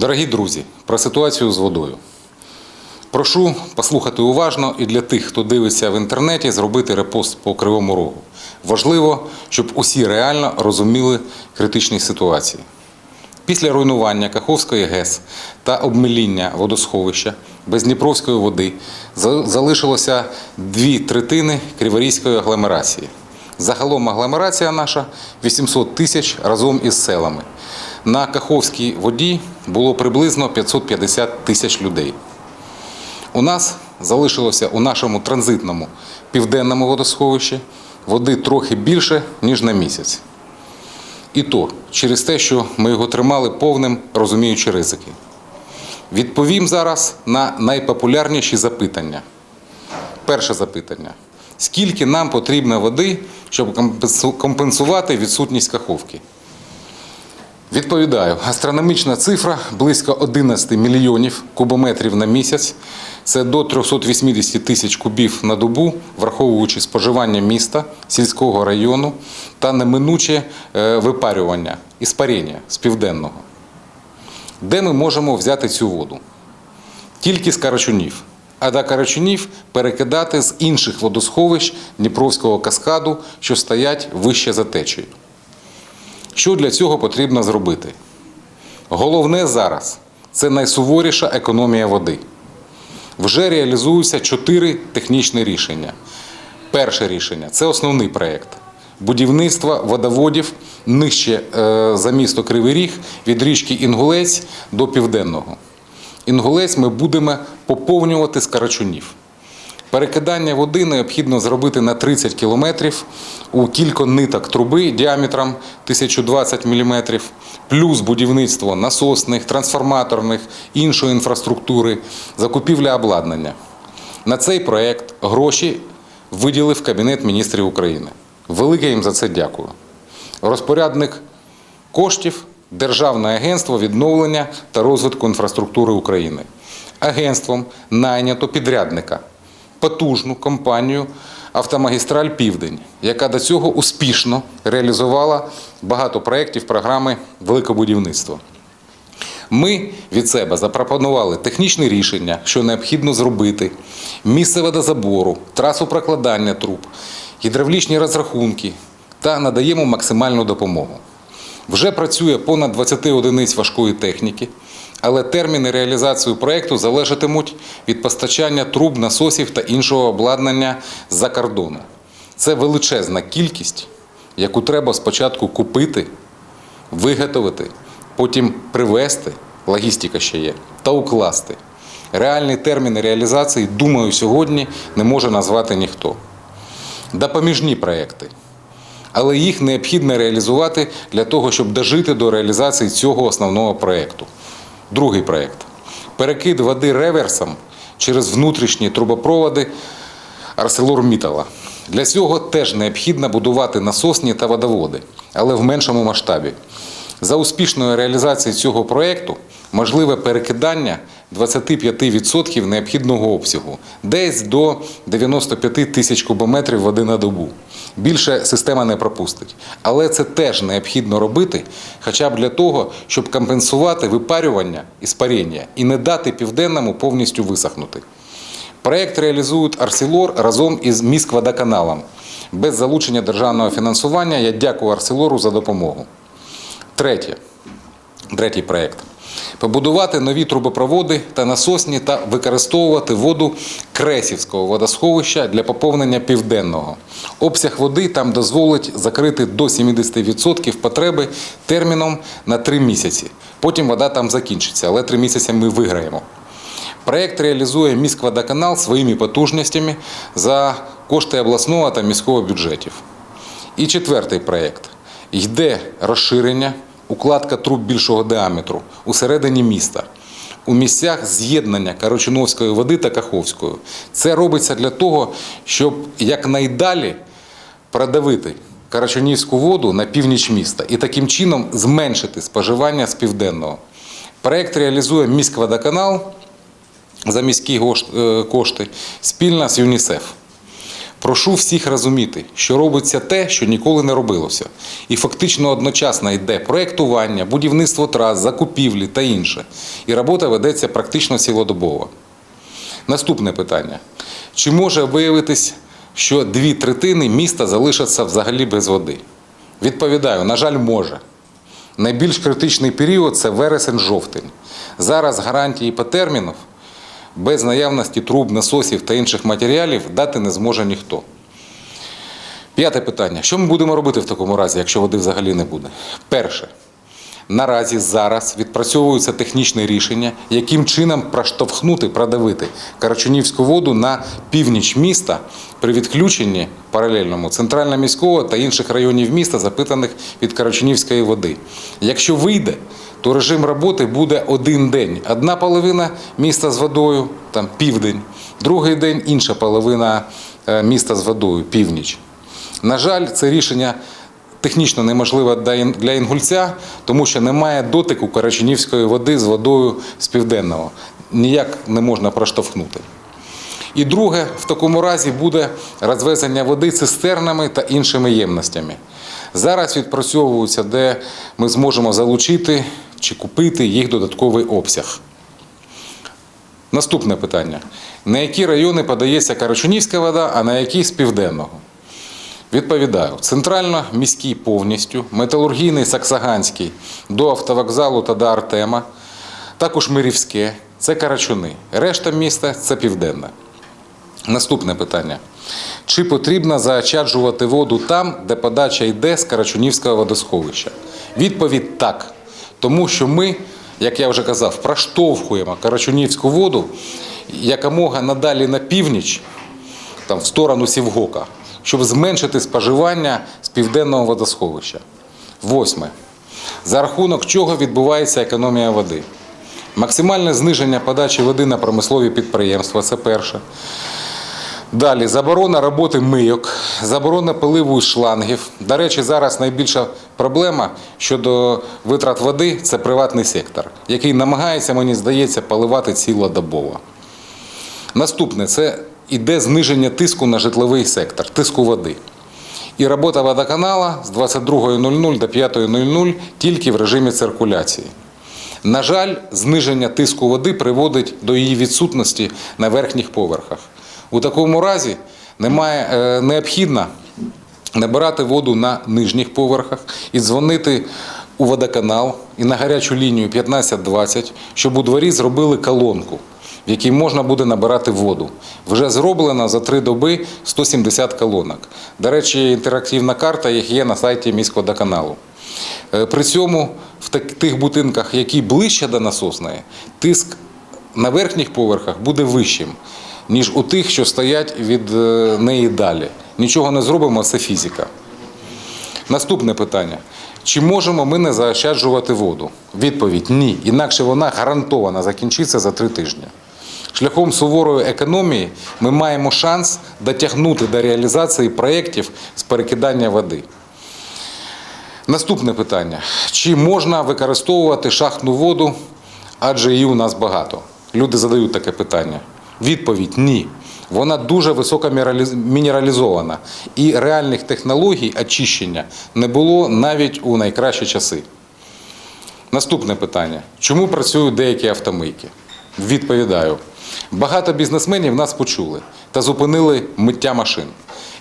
Дорогі друзі, про ситуацію з водою. Прошу послухати уважно і для тих, хто дивиться в інтернеті, зробити репост по Кривому Рогу. Важливо, щоб усі реально розуміли критичні ситуації. Після руйнування Каховської ГЕС та обмеління водосховища без Дніпровської води залишилося дві третини Криворізької агломерації. Загалом агломерація наша 800 тисяч разом із селами. На Каховській воді було приблизно 550 тисяч людей. У нас залишилося у нашому транзитному південному водосховищі води трохи більше, ніж на місяць. І то через те, що ми його тримали повним, розуміючи ризики. Відповім зараз на найпопулярніші запитання. Перше запитання: скільки нам потрібно води, щоб компенсувати відсутність каховки? Відповідаю, астрономічна цифра близько 11 мільйонів кубометрів на місяць. Це до 380 тисяч кубів на добу, враховуючи споживання міста, сільського району та неминуче е, випарювання і спаріння з південного. Де ми можемо взяти цю воду? Тільки з Карачунів. А до Карачунів перекидати з інших водосховищ Дніпровського каскаду, що стоять вище за течею. Що для цього потрібно зробити? Головне зараз це найсуворіша економія води. Вже реалізуються чотири технічні рішення. Перше рішення це основний проєкт будівництва водоводів нижче е, за місто Кривий Ріг від річки Інгулець до Південного. Інгулець ми будемо поповнювати з Карачунів. Перекидання води необхідно зробити на 30 кілометрів у кілька ниток труби діаметром 1020 мм, плюс будівництво насосних, трансформаторних, іншої інфраструктури, закупівля обладнання. На цей проект гроші виділив Кабінет міністрів України. Велике їм за це дякую. Розпорядник коштів Державне агентство відновлення та розвитку інфраструктури України. Агентством найнято підрядника потужну компанію Автомагістраль Південь, яка до цього успішно реалізувала багато проєктів програми Великобудівництво. Ми від себе запропонували технічне рішення, що необхідно зробити, місце водозабору, трасу прокладання труб, гідравлічні розрахунки та надаємо максимальну допомогу. Вже працює понад 20 одиниць важкої техніки, але терміни реалізації проєкту залежатимуть від постачання труб, насосів та іншого обладнання з-за кордону. Це величезна кількість, яку треба спочатку купити, виготовити, потім привезти, логістика ще є, та укласти. Реальні терміни реалізації, думаю, сьогодні не може назвати ніхто. Допоміжні проекти. Але їх необхідно реалізувати для того, щоб дожити до реалізації цього основного проєкту. Другий проєкт перекид води реверсом через внутрішні трубопроводи ArcelorMittal. Для цього теж необхідно будувати насосні та водоводи, але в меншому масштабі. За успішною реалізацією цього проєкту можливе перекидання 25% необхідного обсягу, десь до 95 тисяч кубометрів води на добу. Більше система не пропустить. Але це теж необхідно робити, хоча б для того, щоб компенсувати випарювання і спаріння і не дати південному повністю висохнути. Проєкт реалізують Арселор разом із міськводоканалом. Без залучення державного фінансування я дякую Арселору за допомогу. Третє. Третій проєкт. Побудувати нові трубопроводи та насосні та використовувати воду Кресівського водосховища для поповнення південного. Обсяг води там дозволить закрити до 70% потреби терміном на 3 місяці. Потім вода там закінчиться, але 3 місяці ми виграємо. Проєкт реалізує міськводоканал своїми потужностями за кошти обласного та міського бюджетів. І четвертий проєкт. Йде розширення, укладка труб більшого діаметру усередині міста. У місцях з'єднання Карочуновської води та Каховської. Це робиться для того, щоб якнайдалі продавити Карачунівську воду на північ міста і таким чином зменшити споживання з південного. Проєкт реалізує міськводоканал за міські е, кошти спільно з ЮНІСЕФ. Прошу всіх розуміти, що робиться те, що ніколи не робилося, і фактично одночасно йде проєктування, будівництво трас, закупівлі та інше. І робота ведеться практично цілодобово. Наступне питання: чи може виявитись, що дві третини міста залишаться взагалі без води? Відповідаю, на жаль, може. Найбільш критичний період це вересень-жовтень. Зараз гарантії по термінах без наявності труб, насосів та інших матеріалів дати не зможе ніхто. П'яте питання. Що ми будемо робити в такому разі, якщо води взагалі не буде? Перше. Наразі зараз відпрацьовуються технічні рішення, яким чином проштовхнути, продавити Карачунівську воду на північ міста при відключенні паралельному центрально-міського та інших районів міста, запитаних від Карачунівської води. Якщо вийде, то режим роботи буде один день. Одна половина міста з водою, там південь, другий день інша половина е, міста з водою, північ. На жаль, це рішення технічно неможливе для для інгульця, тому що немає дотику Карачунівської води з водою з південного. Ніяк не можна проштовхнути. І друге, в такому разі буде розвезення води цистернами та іншими ємностями. Зараз відпрацьовуються, де ми зможемо залучити чи купити їх додатковий обсяг. Наступне питання: на які райони подається Карачунівська вода, а на які з південного? Відповідаю, центрально міський повністю, металургійний Саксаганський до автовокзалу та до Артема, також Мирівське, це Карачуни. Решта міста це південне. Наступне питання. Чи потрібно заочаджувати воду там, де подача йде з Карачунівського водосховища? Відповідь так. Тому що ми, як я вже казав, проштовхуємо Карачунівську воду якомога надалі на північ, там, в сторону Сівгока, щоб зменшити споживання з південного водосховища. Восьме. За рахунок чого відбувається економія води? Максимальне зниження подачі води на промислові підприємства це перше. Далі заборона роботи мийок, заборона поливу із шлангів. До речі, зараз найбільша проблема щодо витрат води це приватний сектор, який намагається, мені здається, поливати цілодобово. Наступне це іде зниження тиску на житловий сектор, тиску води. І робота водоканала з 22.00 до 5.00 тільки в режимі циркуляції. На жаль, зниження тиску води приводить до її відсутності на верхніх поверхах. У такому разі немає е, необхідно набирати воду на нижніх поверхах і дзвонити у водоканал і на гарячу лінію 1520, щоб у дворі зробили колонку, в якій можна буде набирати воду. Вже зроблено за три доби 170 колонок. До речі, інтерактивна карта їх є на сайті міськводоканалу. Е, При цьому в тих будинках, які ближче до насосної, тиск на верхніх поверхах буде вищим, ніж у тих, що стоять від е, неї далі. Нічого не зробимо, це фізика. Наступне питання. Чи можемо ми не заощаджувати воду? Відповідь ні. Інакше вона гарантовано закінчиться за три тижні. Шляхом суворої економії ми маємо шанс дотягнути до реалізації проєктів з перекидання води. Наступне питання: чи можна використовувати шахтну воду, адже її у нас багато? Люди задають таке питання. Відповідь ні. Вона дуже високо мінералізована, і реальних технологій очищення не було навіть у найкращі часи. Наступне питання: чому працюють деякі автомийки? Відповідаю. Багато бізнесменів нас почули та зупинили миття машин.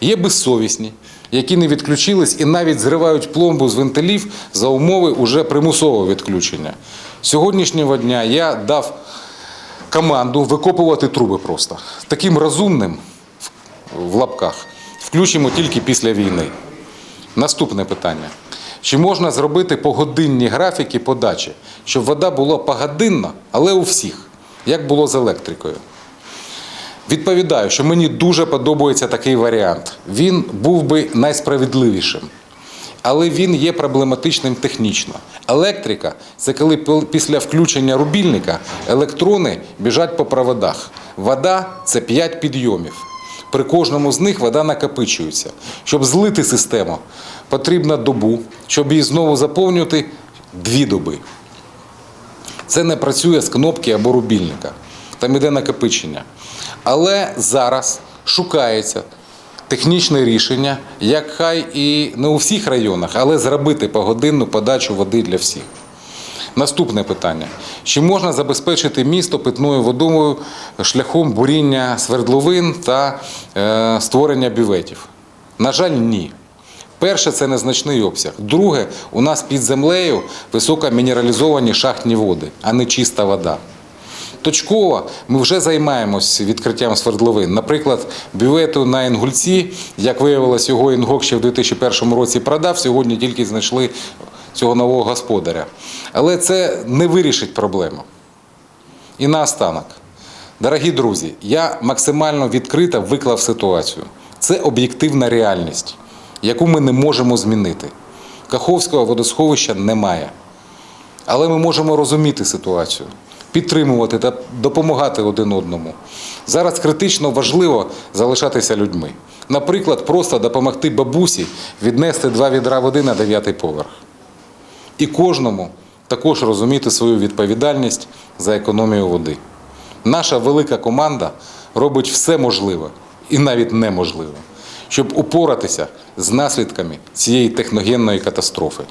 Є безсовісні, які не відключились і навіть зривають пломбу з вентилів за умови уже примусового відключення. Сьогоднішнього дня я дав команду викопувати труби просто. Таким розумним в лапках включимо тільки після війни. Наступне питання. Чи можна зробити погодинні графіки подачі, щоб вода була погодинна, але у всіх, як було з електрикою? Відповідаю, що мені дуже подобається такий варіант. Він був би найсправедливішим. Але він є проблематичним технічно. Електрика це коли після включення рубільника електрони біжать по проводах. Вода це 5 підйомів. При кожному з них вода накопичується. Щоб злити систему, потрібна добу, щоб її знову заповнювати дві доби. Це не працює з кнопки або рубільника. Там іде накопичення. Але зараз шукається технічне рішення, як хай і не у всіх районах, але зробити погодинну подачу води для всіх. Наступне питання: чи можна забезпечити місто питною водою шляхом буріння свердловин та е, створення бюветів? На жаль, ні. Перше, це незначний обсяг. Друге, у нас під землею високомінералізовані шахтні води, а не чиста вода. Точково ми вже займаємось відкриттям свердловин. Наприклад, бювету на Інгульці, як виявилось, його Інгок ще в 2001 році продав, сьогодні тільки знайшли цього нового господаря. Але це не вирішить проблему. І наостанок, дорогі друзі, я максимально відкрито виклав ситуацію. Це об'єктивна реальність, яку ми не можемо змінити. Каховського водосховища немає. Але ми можемо розуміти ситуацію, підтримувати та допомагати один одному. Зараз критично важливо залишатися людьми. Наприклад, просто допомогти бабусі віднести два відра води на дев'ятий поверх. І кожному також розуміти свою відповідальність за економію води. Наша велика команда робить все можливе і навіть неможливе, щоб упоратися з наслідками цієї техногенної катастрофи.